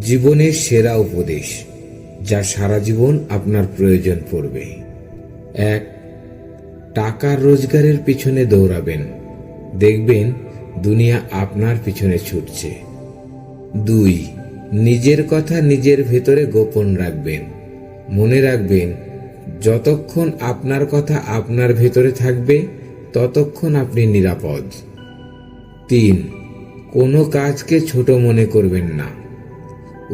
জীবনের সেরা উপদেশ, যা সারা জীবন আপনার প্রয়োজন পড়বে। এক, টাকার রোজগারের পিছনে দৌড়াবেন। দেখবেন দুনিয়া আপনার পিছনে ছুটছে। দুই, নিজের কথা নিজের ভেতরে গোপন রাখবেন। মনে রাখবেন, যতক্ষণ আপনার কথা আপনার ভেতরে থাকবে, ততক্ষণ আপনি নিরাপদ। তিন, কোনো কাজকে ছোট মনে করবেন না।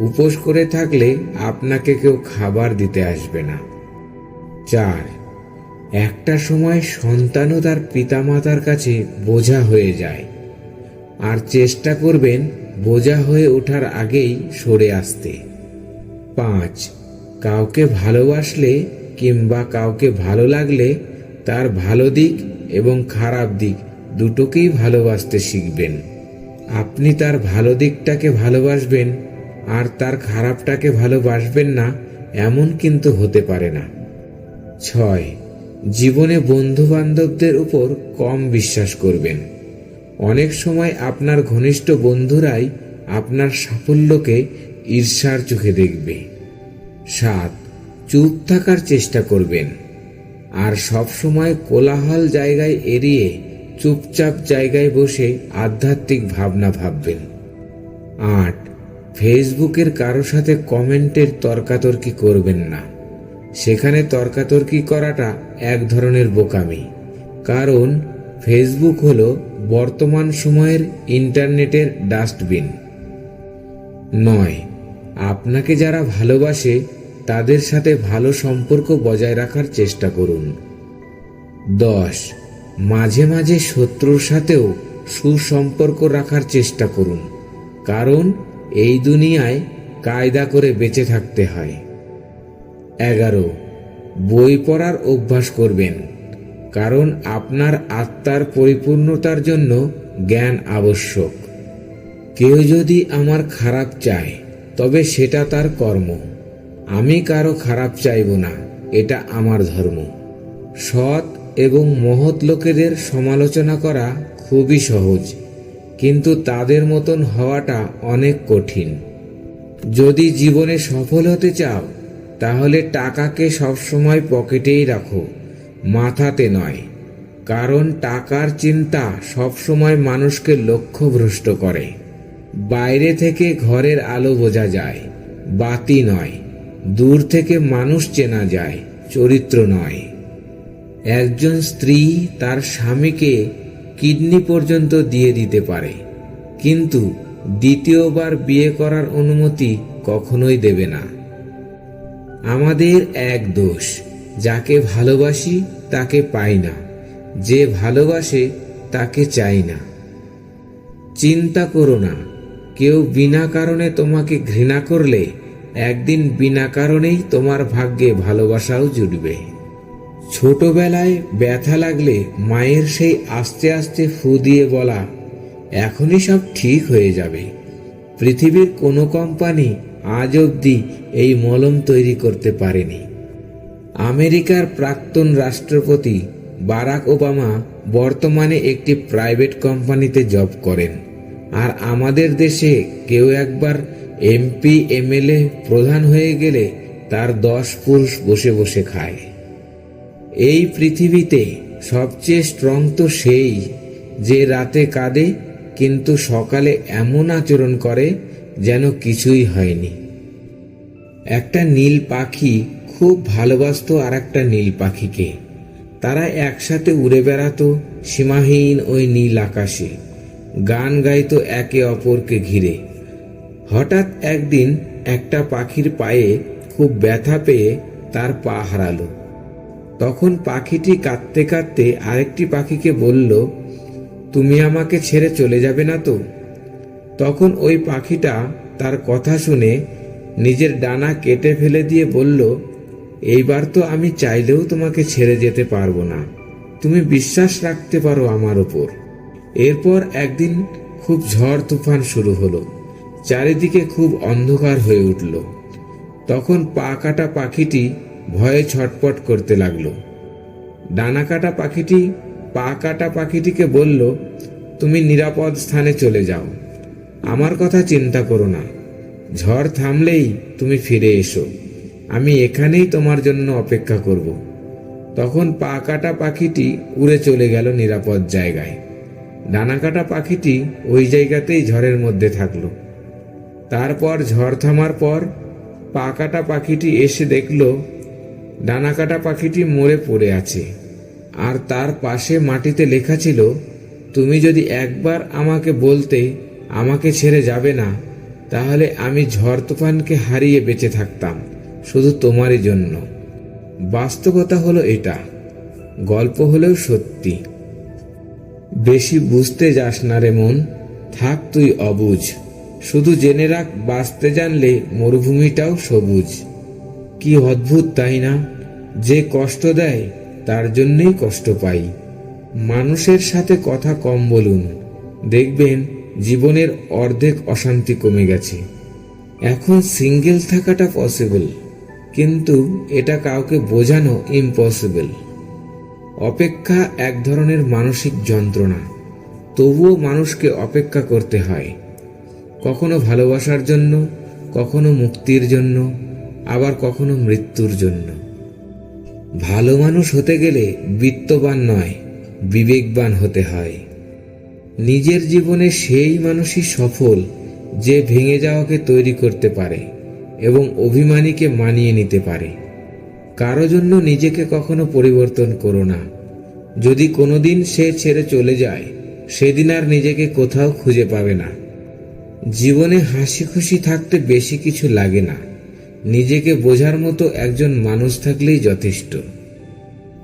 উপোস করে থাকলে আপনাকে কেউ খাবার দিতে আসবে না। চার, একটা সময় সন্তানও তার পিতামাতার কাছে বোঝা হয়ে যায়। আর চেষ্টা করবেন বোঝা হয়ে ওঠার আগেই সরে আসতে। পাঁচ, কাউকে ভালোবাসলে কিংবা কাউকে ভালো লাগলে তার ভালো দিক এবং খারাপ দিক দুটোকেই ভালোবাসতে শিখবেন। আপনি তার ভালো দিকটাকে ভালোবাসবেন আর তার খারাপটাকে ভালোবাসবেন না, এমন কিন্তু হতে পারে না। ছয়, জীবনে বন্ধু বান্ধবদের উপর কম বিশ্বাস করবেন। অনেক সময় আপনার ঘনিষ্ঠ বন্ধুরাই আপনার সাফল্যকে ঈর্ষার চোখে দেখবে। সাত, চুপ থাকার চেষ্টা করবেন। আর সব সময় কোলাহল জায়গায় এড়িয়ে চুপচাপ জায়গায় বসে আধ্যাত্মিক ভাবনা ভাববেন। আট ফেসবুকের কারও সাথে কমেন্টের তর্কাতর্কি করবেন না। সেখানে তর্কাতর্কি করাটা এক ধরনের বোকামি। কারণ ফেসবুক হলো বর্তমান সময়ের ইন্টারনেটের ডাস্টবিন। নয়, আপনাকে যারা ভালোবাসে, তাদের সাথে ভালো সম্পর্ক বজায় রাখার চেষ্টা করুন। দশ, মাঝে মাঝে শত্রুর সাথেও সুসম্পর্ক রাখার চেষ্টা করুন। কারণ এই দুনিয়ায় কায়দা করে বেঁচে থাকতে হয়। এগারো। বই পড়ার অভ্যাস করবেন, কারণ আপনার আত্মার পরিপূর্ণতার জন্য জ্ঞান আবশ্যক। কেউ যদি আমার খারাপ চায়, তবে সেটা তার কর্ম। আমি কারও খারাপ চাইব না, এটা আমার ধর্ম। সৎ এবং মহৎ লোকেদের সমালোচনা করা খুবই সহজ। কিন্তু তাদের মতন হওয়াটা অনেক কঠিন। যদি জীবনে সফল হতে চাও, তাহলে টাকাকে সবসময় পকেটেই রাখো, মাথাতে নয়। কারণ টাকার চিন্তা সবসময় মানুষকে লক্ষ্যভ্রষ্ট করে। বাইরে থেকে ঘরের আলো বোঝা যায়, বাতি নয়। দূর থেকে মানুষ চেনা যায়, চরিত্র নয়। একজন স্ত্রী তার স্বামীকে কিডনি পর্যন্ত দিয়ে দিতে পারে। কিন্তু দ্বিতীয়বার বিয়ে করার অনুমতি কখনোই দেবে না। আমাদের এক দোষ, যাকে ভালোবাসি তাকে পাই না, যে ভালোবাসে তাকে চাই না। চিন্তা করো না, কেউ বিনা কারণে তোমাকে ঘৃণা করলে একদিন বিনা কারণেই তোমার ভাগ্যে ভালোবাসাও জুটবে। ছোটবেলায় ব্যথা লাগলে মায়ের সেই আস্তে আস্তে ফু দিয়ে বলা, এখনই সব ঠিক হয়ে যাবে। পৃথিবীর কোনো কোম্পানি আজ অবধি এই মলম তৈরি করতে পারেনি। আমেরিকার প্রাক্তন রাষ্ট্রপতি বারাক ওবামা বর্তমানে একটি প্রাইভেট কোম্পানিতে জব করেন, আর আমাদের দেশে কেউ একবার এমপি, এমএলএ প্রধান হয়ে গেলে তার দশ পুরুষ বসে বসে খায়। এই পৃথিবীতে সবচেয়ে স্ট্রং তো সেই, যে রাতে কাঁদে কিন্তু সকালে এমন আচরণ করে যেন কিছুই হয়নি। একটা নীল পাখি খুব ভালোবাসতো আর একটা নীল পাখিকে। তারা একসাথে উড়ে বেড়াতো সীমাহীন ওই নীল আকাশে। গান গাইতো একে অপরকে ঘিরে। হঠাৎ একদিন একটা পাখির পায়ে খুব ব্যথা পেয়ে তার পা হারালো। তখন পাখিটি কাঁদতে কাঁদতে আরেকটি পাখিকে বলল, তুমি আমাকে ছেড়ে চলে যাবে না তো? তখন ওই পাখিটা তার কথা শুনে নিজের ডানা কেটে ফেলে দিয়ে বলল, এইবার তো আমি চাইলেও তোমাকে ছেড়ে যেতে পারব না। তুমি বিশ্বাস রাখতে পারো আমার ওপর এরপর একদিন খুব ঝড় তুফান শুরু হলো। চারিদিকে খুব অন্ধকার হয়ে উঠল। তখন পা কাটা পাখিটি ভয়ে ছটপট করতে লাগল। ডানা কাটা পাখিটি, পা কাটা পাখিটিকে বলল, তুমি নিরাপদ স্থানে চলে যাও। আমার কথা চিন্তা করো না। ঝড় থামলেই তুমি ফিরে এসো। আমি এখানেই তোমার জন্য অপেক্ষা করব। তখন পা কাটা পাখিটি উড়ে চলে গেল নিরাপদ জায়গায়। ডানা কাটা পাখিটি ওই জায়গাতেই ঝড়ের মধ্যে থাকল। তারপর ঝড় থামার পর পা কাটা পাখিটি এসে দেখল ডানা কাটা পাখিটি মরে পড়ে আছে। আর তার পাশে মাটিতে লেখা ছিল, তুমি যদি একবার আমাকে বলতে আমাকে ছেড়ে যাবে না, তাহলে আমি ঝড় তুফানকে হারিয়ে বেঁচে থাকতাম, শুধু তোমারই জন্য। বাস্তবতা হলো এটা। গল্প হলেও সত্যি। বেশি বুঝতে যাস না রে মন, থাক তুই অবুঝ। শুধু জেনে রাখ, বাঁচতে জানলে মরুভূমিটাও সবুজ। কি অদ্ভুত, তাই না? যে কষ্ট দেয়, তার জন্যই কষ্ট পাই। মানুষের সাথে কথা কম বলুন। দেখবেন, জীবনের অর্ধেক অশান্তি কমে গেছে। এখন সিঙ্গেল থাকাটা পসিবল, কিন্তু এটা কাউকে বোঝানো ইম্পসিবল। অপেক্ষা এক ধরনের মানসিক যন্ত্রণা। তবুও মানুষকে অপেক্ষা করতে হয়। কখনো ভালোবাসার জন্য, কখনো মুক্তির জন্য আবার কখনো মৃত্যুর জন্য। ভালো মানুষ হতে গেলে বিত্তবান নয়, বিবেকবান হতে হয়। নিজের জীবনে সেই মানুষই সফল যে ভেঙে যাওয়াকে তৈরি করতে পারে এবং অভিমানীকে মানিয়ে নিতে পারে। কারও জন্য নিজেকে কখনো পরিবর্তন করো না। যদি কোনোদিন সে ছেড়ে চলে যায়, সেদিন আর নিজেকে কোথাও খুঁজে পাবে না। জীবনে হাসি খুশি থাকতে বেশি কিছু লাগে না। নিজেকে বোঝার মতো একজন মানুষ থাকলেই যথেষ্ট।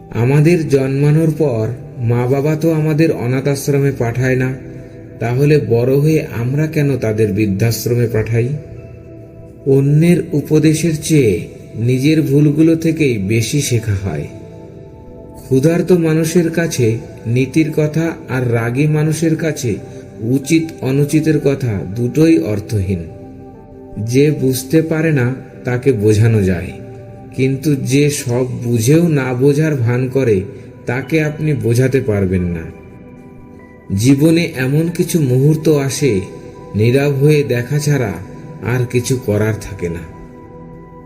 আমাদের জন্মানোর পর মা বাবা তো আমাদের অনাথ আশ্রমে পাঠায় না, তাহলে বড় হয়ে আমরা কেন তাদের বৃদ্ধাশ্রমে পাঠাই? অন্যের উপদেশের চেয়ে নিজের ভুলগুলো থেকেই বেশি শেখা হয়। ক্ষুধার্ত মানুষের কাছে নীতির কথা আর রাগী মানুষের কাছে উচিত অনুচিতের কথা দুটোই অর্থহীন। যে বুঝতে পারে না, তাকে বোঝানো যায়। কিন্তু যে সব বুঝেও না বোঝার ভান করে, তাকে আপনি বোঝাতে পারবেন না। জীবনে এমন কিছু মুহূর্ত আসে, নীরব হয়ে দেখা ছাড়া আর কিছু করার থাকে না।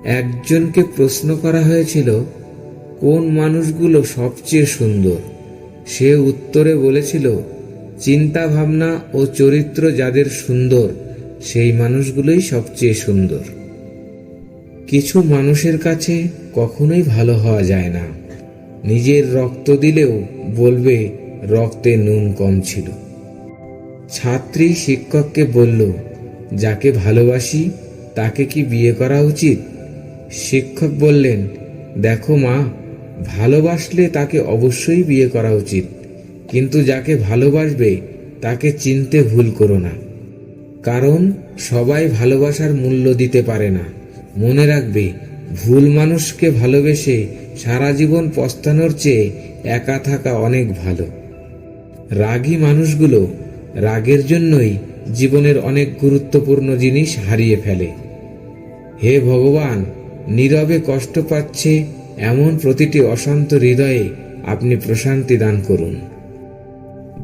একজনকে প্রশ্ন করা হয়েছিল, কোন মানুষগুলো সবচেয়ে সুন্দর? সে উত্তরে বলেছিল চিন্তা ভাবনা ও চরিত্র যাদের সুন্দর সেই মানুষগুলোই সবচেয়ে সুন্দর। কিছু মানুষের কাছে কখনোই ভালো হওয়া যায় না। নিজের রক্ত দিলেও বলবে, রক্তে নুন কম ছিল। ছাত্রী শিক্ষককে বলল, যাকে ভালোবাসি, তাকে কি বিয়ে করা উচিত? শিক্ষক বললেন, দেখো মা, ভালোবাসলে তাকে অবশ্যই বিয়ে করা উচিত, কিন্তু যাকে ভালোবাসবে, তাকে চিনতে ভুল করো না। কারণ সবাই ভালোবাসার মূল্য দিতে পারে না। মনে রাখবে, ভুল মানুষকে ভালোবেসে সারা জীবন পস্তানোর চেয়ে একা থাকা অনেক ভালো। রাগী মানুষগুলো রাগের জন্যই জীবনের অনেক গুরুত্বপূর্ণ জিনিস হারিয়ে ফেলে। হে ভগবান, নীরবে কষ্ট পাচ্ছে এমন প্রতিটি অশান্ত হৃদয়ে আপনি প্রশান্তি দান করুন।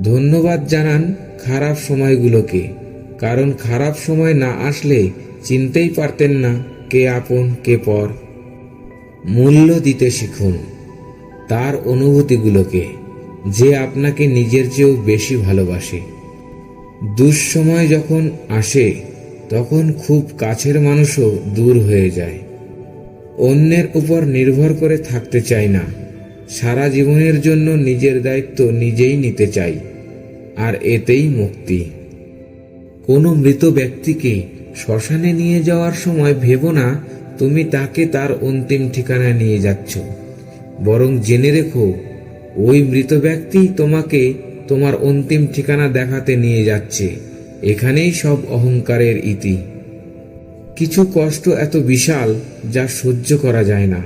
ধন্যবাদ জানান খারাপ সময়গুলোকে। কারণ খারাপ সময় না আসলে চিনতেই পারতেন না কে আপন, কে পর। মূল্য দিতে শিখুন তার অনুভূতিগুলোকে, যে আপনাকে নিজের চেয়েও বেশি ভালোবাসে। দুঃসময় যখন আসে, তখন খুব কাছের মানুষও দূর হয়ে যায়। অন্যের উপর নির্ভর করে থাকতে চাই না। সারা জীবনের জন্য নিজের দায়িত্ব নিজেই নিতে চাই, আর এতেই মুক্তি। কোনো মৃত ব্যক্তিকে শ্মশানে নিয়ে যাওয়ার সময় ভেবো না, তুমি তাকে তার অন্তিম ঠিকানায় নিয়ে যাচ্ছ। বরং জেনে রেখো, ওই মৃত ব্যক্তি তোমাকে তোমার অন্তিম ঠিকানা দেখাতে নিয়ে যাচ্ছে। এখানেই সব অহংকারের ইতি। কিছু কষ্ট এত বিশাল যা সহ্য করা যায় না।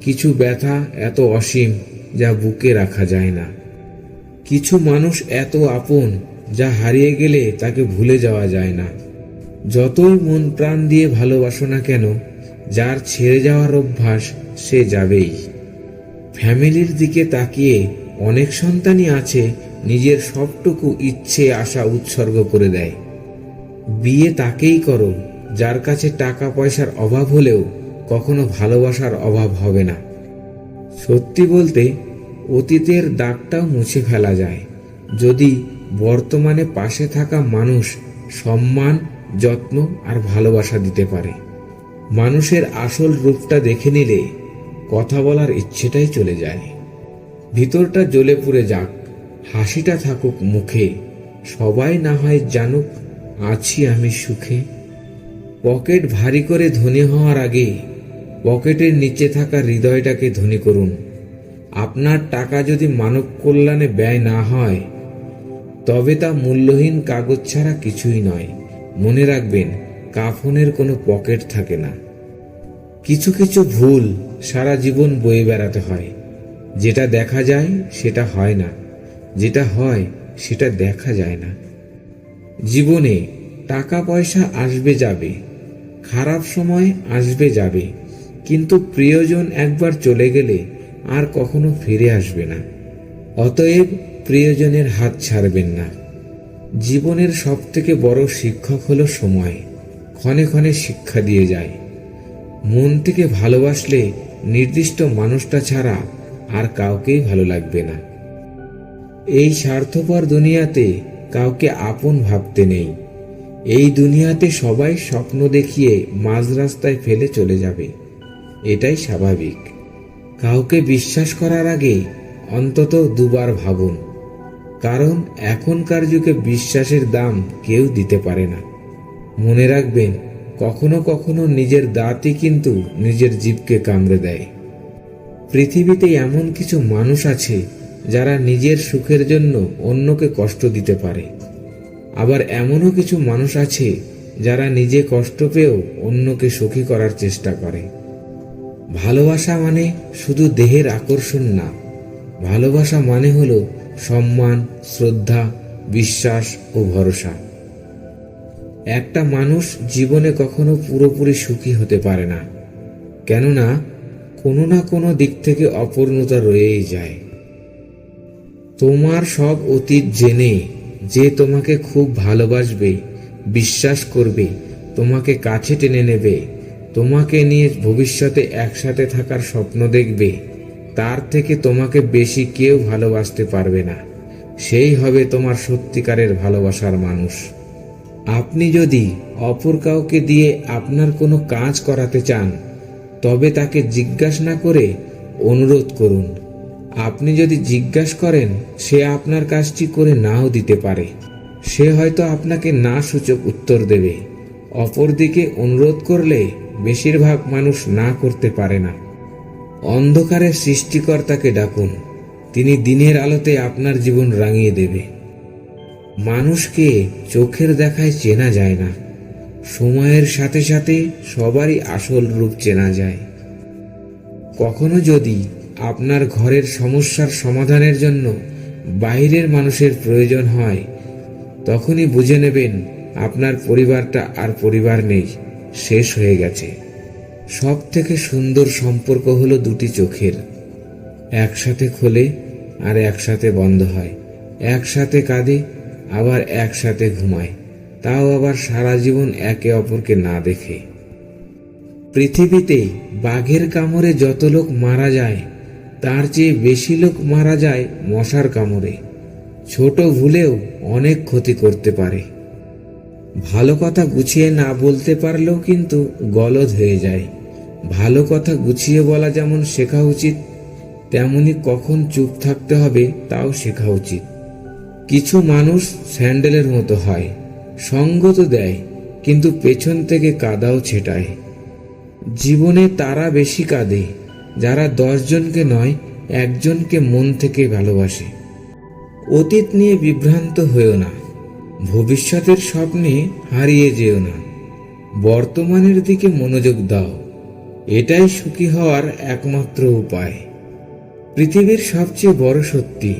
কিছু ব্যথা এত অসীম যা বুকে রাখা যায় না। কিছু মানুষ এত আপন যা হারিয়ে গেলে তাকে ভুলে যাওয়া যায় না। যতই মন প্রাণ দিয়ে ভালোবাসো না কেন, যার ছেড়ে যাওয়ার অভ্যাস সে যাবেই। ফ্যামিলির দিকে তাকিয়ে অনেক সন্তানই আছে, নিজের সবটুকু ইচ্ছে, আশা উৎসর্গ করে দেয়। বিয়ে তাকেই করো, যার কাছে টাকা পয়সার অভাব হলেও কখনো ভালোবাসার অভাব হবে না। সত্যি বলতে, অতীতের দাগটাও মুছে ফেলা যায়। যদি বর্তমানে পাশে থাকা মানুষ সম্মান, যত্ন আর ভালোবাসা দিতে পারে। মানুষের আসল রূপটা দেখে নিলে কথা বলার ইচ্ছেটাই চলে যায়। ভিতরটা জ্বলে পুড়ে যাক, হাসিটা থাকুক মুখে, সবাই না হয় জানুক, আছি আমি সুখে। পকেট ভারী করে ধনী হওয়ার আগে পকেটের নিচে থাকা হৃদয়টাকে ধনী করুন। আপনার টাকা যদি মানব কল্যাণে ব্যয় না হয় তবে তা মূল্যহীন কাগজ ছাড়া কিছুই নয়। মনে রাখবেন, কাফনের কোনো পকেট থাকে না। কিছু কিছু ভুল সারা জীবন বয়ে বেড়াতে হয়। যেটা দেখা যায়, সেটা হয় না। যেটা হয়, সেটা দেখা যায় না। জীবনে টাকা পয়সা আসবে যাবে, খারাপ সময় আসবে যাবে, কিন্তু প্রিয়জন একবার চলে গেলে আর কখনো ফিরে আসবে না। অতএব প্রিয়জনের হাত ছাড়বেন না। জীবনের সব থেকে বড় শিক্ষক হলো সময়। ক্ষণে ক্ষণে শিক্ষা দিয়ে যায়। মন থেকে ভালোবাসলে নির্দিষ্ট মানুষটা ছাড়া আর কাউকেই ভালো লাগবে না। এই স্বার্থপর দুনিয়াতে কাউকে আপন ভাবতে নেই। এই দুনিয়াতে সবাই স্বপ্ন দেখিয়ে মাঝ রাস্তায় ফেলে চলে যাবে। এটাই স্বাভাবিক। কাউকে বিশ্বাস করার আগে অন্তত দুবার ভাবুন। কারণ এখনকার যুগে বিশ্বাসের দাম কেউ দিতে পারে না। মনে রাখবেন, কখনো কখনো নিজের দাঁতই কিন্তু নিজের জীবকে কামড়ে দেয়। পৃথিবীতে এমন কিছু মানুষ আছে যারা নিজের সুখের জন্য অন্যকে কষ্ট দিতে পারে। আবার এমনও কিছু মানুষ আছে যারা নিজে কষ্ট পেয়েও অন্যকে সুখী করার চেষ্টা করে। ভালোবাসা মানে শুধু দেহের আকর্ষণ না, ভালোবাসা মানে হলো সম্মান, শ্রদ্ধা, বিশ্বাস ও ভরসা। একটা মানুষ জীবনে কখনো পুরোপুরি সুখী হতে পারে না, কেননা কোনো না কোনো দিক থেকে অপূর্ণতা রয়েই যায়। তোমার সব অতীত জেনে যে তোমাকে খুব ভালোবাসবে, বিশ্বাস করবে, তোমাকে কাছে টেনে নেবে, তোমাকে নিয়ে ভবিষ্যতে একসাথে থাকার স্বপ্ন দেখবে তার থেকে তোমাকে বেশি কেউ ভালোবাসতে পারবে না। সেই হবে তোমার সত্যিকারের ভালোবাসার মানুষ। আপনি যদি অপর কাউকে দিয়ে আপনার কোনো কাজ করাতে চান, তবে তাকে জিজ্ঞাসা না করে অনুরোধ করুন। আপনি যদি জিজ্ঞাসা করেন, সে আপনার কাজটি করে নাও দিতে পারে। সে হয়তো আপনাকে না সূচক উত্তর দেবে। অপরদিকে অনুরোধ করলে বেশিরভাগ মানুষ না করতে পারে না। অন্ধকারের সৃষ্টিকর্তাকে ডাকুন। তিনি দিনের আলোতে আপনার জীবন রাঙিয়ে দেবে। মানুষকে চোখের দেখায় চেনা যায় না। সময়ের সাথে সাথে সবারই আসল রূপ চেনা যায়। কখনো যদি আপনার ঘরের সমস্যার সমাধানের জন্য বাইরের মানুষের প্রয়োজন হয়, তখনই বুঝে নেবেন আপনার পরিবারটা আর পরিবার নেই, শেষ হয়ে গেছে। সব থেকে সুন্দর সম্পর্ক হলো দুটি চোখের। একসাথে খোলে আর একসাথে বন্ধ হয়। একসাথে কাঁদে, আবার একসাথে ঘুমায়। তাও আবার সারা জীবন একে অপরকে না দেখে। পৃথিবীতে বাঘের কামড়ে যত লোক মারা যায়, তার চেয়ে বেশি লোক মারা যায় মশার কামড়ে। ছোট ভুলেও অনেক ক্ষতি করতে পারে। ভালো কথা গুছিয়ে না বলতে পারলেও কিন্তু গলদ হয়ে যায়। ভালো কথা গুছিয়ে বলা যেমন শেখা উচিত, তেমনি কখন চুপ থাকতে হবে তাও শেখা উচিত। কিছু মানুষ স্যান্ডেলের মতো হয়, সঙ্গ তো দেয়, কিন্তু পেছন থেকে কাদাও ছেটায়। জীবনে তারা বেশি কাঁদে, যারা দশজনকে নয়, একজনকে মন থেকে ভালোবাসে। অতীত নিয়ে বিভ্রান্ত হয়েও না, ভবিষ্যতের স্বপ্নে হারিয়ে যেও না। বর্তমানের দিকে মনোযোগ দাও। এটাই সুখী হওয়ার একমাত্র উপায়। পৃথিবীর সবচেয়ে বড় সত্যি,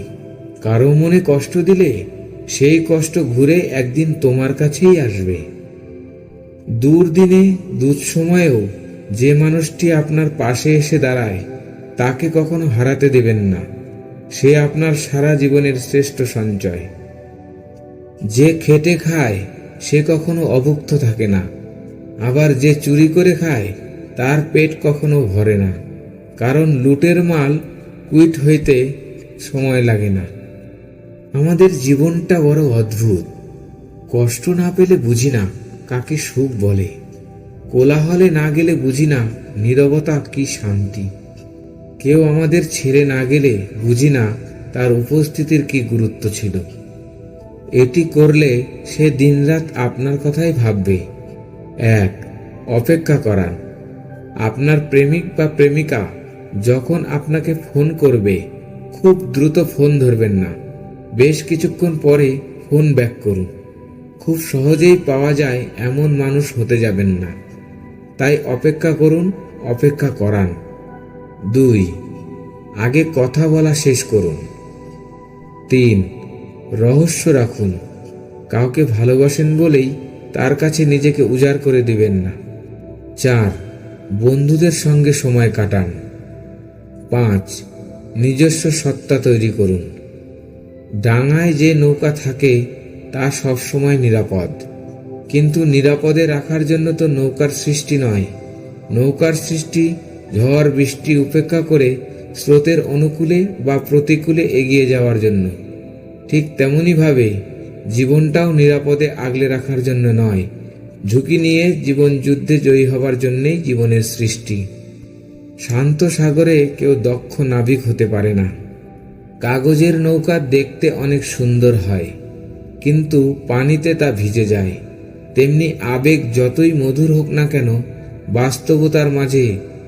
কারও মনে কষ্ট দিলে সেই কষ্ট ঘুরে একদিন তোমার কাছেই আসবে। দূর দিনে দুর্দিনে, দুঃসময়েও যে মানুষটি আপনার পাশে এসে দাঁড়ায়, তাকে কখনো হারাতে দেবেন না। সে আপনার সারা জীবনের শ্রেষ্ঠ সঞ্চয়। যে খেটে খায়, সে কখনো অভুক্ত থাকে না। আবার যে চুরি করে খায় তার পেট কখনো ভরে না, কারণ লুটের মাল কুইট হইতে সময় লাগে না। আমাদের জীবনটা বড় অদ্ভুত। কষ্ট না পেলে বুঝি না কাকে সুখ বলে। কোলাহলে না গেলে বুঝি না নীরবতা কি শান্তি। কেউ আমাদের ছেড়ে না গেলে বুঝি না তার উপস্থিতির কি গুরুত্ব ছিল। এটি করলে সে দিনরাত আপনার কথাই ভাববে। এক, অপেক্ষা করান। আপনার প্রেমিক বা প্রেমিকা যখন আপনাকে ফোন করবে, খুব দ্রুত ফোন ধরবেন না। বেশ কিছুক্ষণ পরে ফোন ব্যাক করুন। খুব সহজেই পাওয়া যায় এমন মানুষ হতে যাবেন না। তাই অপেক্ষা করুন, অপেক্ষা করান। দুই, আগে কথা বলা শেষ করুন। তিন, রহস্য রাখুন। কাউকে ভালোবাসেন বলেই তার কাছে নিজেকে উজাড় করে দিবেন না। চার বন্ধুদের সঙ্গে সময় কাটান। পাঁচ, নিজস্ব সত্তা তৈরি করুন। ডাঙায় যে নৌকা থাকে, তা সবসময় নিরাপদ। কিন্তু নিরাপদে রাখার জন্য তো নৌকার সৃষ্টি নয়। নৌকার সৃষ্টি, ঝড়, বৃষ্টি উপেক্ষা করে স্রোতের অনুকূলে বা প্রতিকূলে এগিয়ে যাওয়ার জন্য। ঠিক তেমনইভাবে জীবনটাও নিরাপদে আগলে রাখার জন্য নয়। ঝুঁকি নিয়ে জীবন যুদ্ধে জয়ী হবার জন্যেই জীবনের সৃষ্টি। শান্ত সাগরে কেউ দক্ষ নাবিক হতে পারে না। কাগজের নৌকা দেখতে অনেক সুন্দর হয়, কিন্তু পানিতে তা ভিজে যায়। তেমনি আবেগ যতই মধুর হোক না কেন, বাস্তবতার মাঝে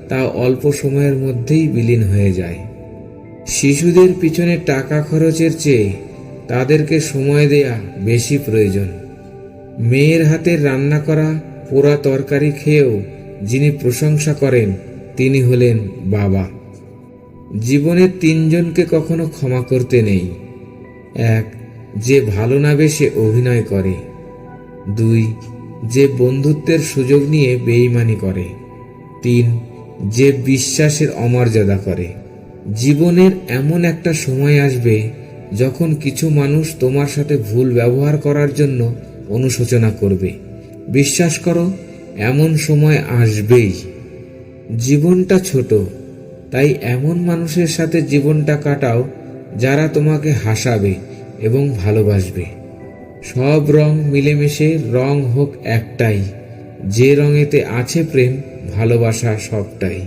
তা অল্প সময়ের মধ্যেই বিলীন হয়ে যায়। শিশুদের পিছনে টাকা খরচের চেয়ে তাদেরকে সময় দেয়া বেশি প্রয়োজন। মেয়ের হাতের রান্না করা পোড়া তরকারি খেয়েও যিনি প্রশংসা করেন, তিনি হলেন বাবা। জীবনের তিনজনকে কখনো ক্ষমা করতে নেই। এক, যে ভালো না বেশে অভিনয় করে। দুই, যে বন্ধুত্বের সুযোগ নিয়ে বেইমানি করে। তিন, যে বিশ্বাসের অমর্যাদা করে। জীবনের এমন একটা সময় আসবে যখন কিছু মানুষ তোমার সাথে ভুল ব্যবহার করার জন্য অনুশোচনা করবে। বিশ্বাস করো, এমন সময় আসবেই। জীবনটা ছোট, তাই এমন মানুষের সাথে জীবনটা কাটাও যারা তোমাকে হাসাবে এবং ভালোবাসবে। সব রং মিলেমিশে রং হোক একটাই, যে রঙেতে আছে প্রেম, ভালোবাসা সবটাই।